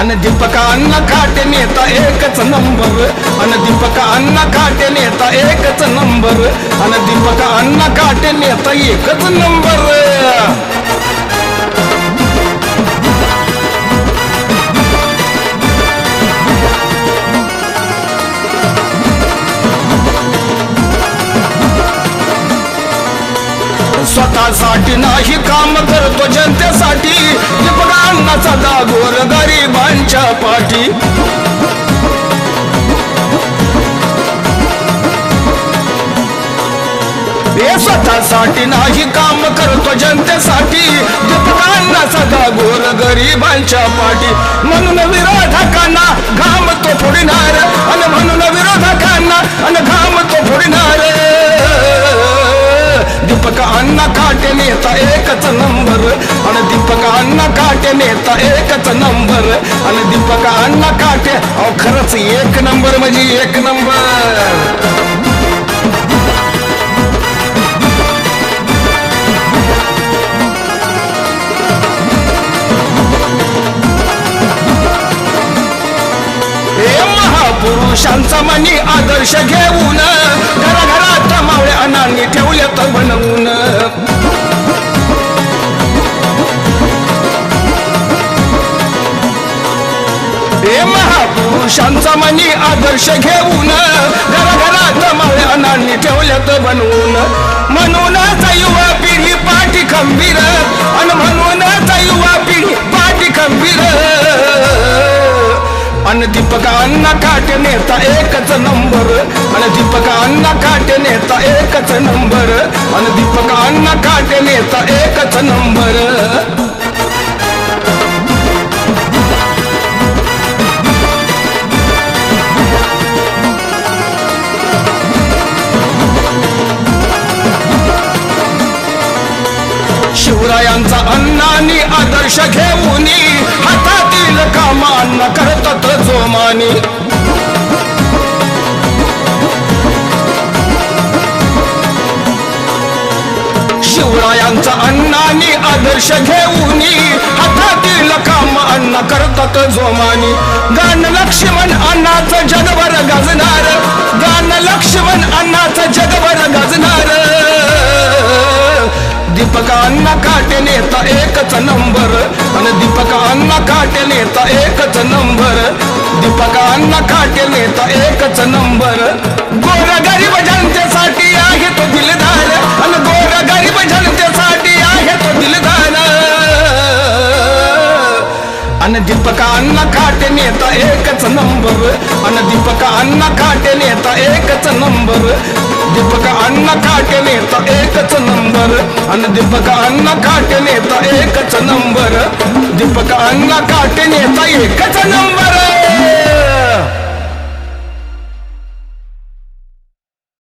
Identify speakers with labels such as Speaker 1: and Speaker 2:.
Speaker 1: अन दीपका अन्न काटे नेता एकच नंबर. अन दीपका अन्न काटे नेता एकच नंबर. अन दीपका अन्न काटे नेता एकच नंबर. स्वतःसाठी नाही काम करतो जनतेसाठी. सदा गोर गरिबांच्या पाठी. हे स्वतःसाठी नाही काम करतो जनतेसाठी. दीपकांना सदा गोर गरिबांच्या पाठी. म्हणून विरोधकांना घाम तो फोडणार दीपक अण्णा काटे नेता एकच नंबर. आणि दीपक अण्णा काटे नेता एकच नंबर. आणि दीपक अण्णा काटे अहो खरंच एक नंबर म्हणजे एक नंबर. पुरुषांचा मनी आदर्श घेऊन घराघरात मावळे अनांनी म्हणून हे महापुरुषांचा मनी आदर्श घेऊन घराघरात मावळे ठेवल्यात बनवून. म्हणूनच युवा पिढी पाठी खंबीर आणि म्हणूनच युवा पिढी पाठी खंबीर. आणि दीपकांना काट नेता एकच नंबर आणि दीपकांना काटे नेता एकच नंबर. अन दीपक अण्णा काटे नेता एकच नंबर. शिवरायांचा अण्णांनी आदर्श घेऊन हातातील कामांना करतात जोमानी. त्यांचा अण्णांनी आदर्श घेऊन हातातील काम अण्णा करतात जोमानी. गान लक्ष्मण अण्णाचं जगभर गाजणार. गान लक्ष्मण अण्णाचं जगभर गाजणार. दीपका अण्णा काटे नेता एकच नंबर. आणि दीपका अण्णा काटे नेता एकच नंबर. दीपका अण्णा काटे नेता एकच नंबर. गोर गरीब जनते अण्णा काटे नेता एकच नंबर. अन दीपक अण्णा काटे नेता एकच नंबर. दीपक अण्णा काटे नेता एकच नंबर. अन दीपक अण्णा काटे नेता एकच नंबर. दीपक अण्णा काटे नेता एकच नंबर.